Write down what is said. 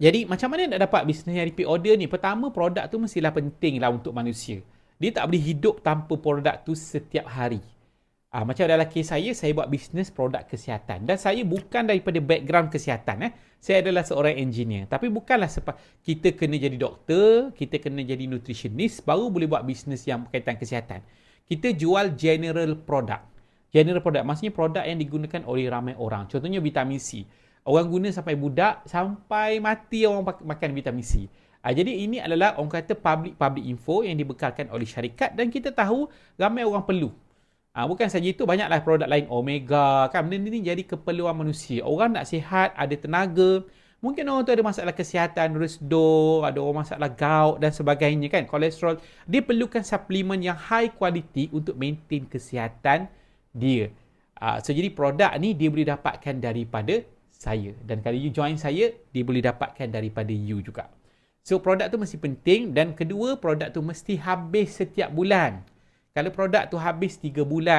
Jadi macam mana nak dapat bisnes yang repeat order ni? Pertama produk tu mestilah penting lah untuk manusia. Dia tak boleh hidup tanpa produk tu setiap hari. Ah, macam dalam kes saya, saya buat bisnes produk kesihatan. Dan saya bukan daripada background kesihatan. Eh. Saya adalah seorang engineer. Tapi bukanlah sepa- kita kena jadi doktor, kita kena jadi nutritionist, baru boleh buat bisnes yang berkaitan kesihatan. Kita jual general product. General product maksudnya produk yang digunakan oleh ramai orang. Contohnya vitamin C. Orang guna sampai budak, sampai mati orang makan vitamin C. Ha, jadi ini adalah orang kata public-public info yang dibekalkan oleh syarikat dan kita tahu ramai orang perlu. Ha, bukan saja itu, banyaklah produk lain Omega. kan Benda ini jadi keperluan manusia. Orang nak sihat, ada tenaga. Mungkin orang tu ada masalah kesihatan, resdo, ada orang masalah gout dan sebagainya kan, kolesterol. Dia perlukan suplemen yang high quality untuk maintain kesihatan dia. Uh, so jadi produk ni dia boleh dapatkan daripada saya. Dan kalau you join saya dia boleh dapatkan daripada you juga. So produk tu mesti penting dan kedua produk tu mesti habis setiap bulan. Kalau produk tu habis 3 bulan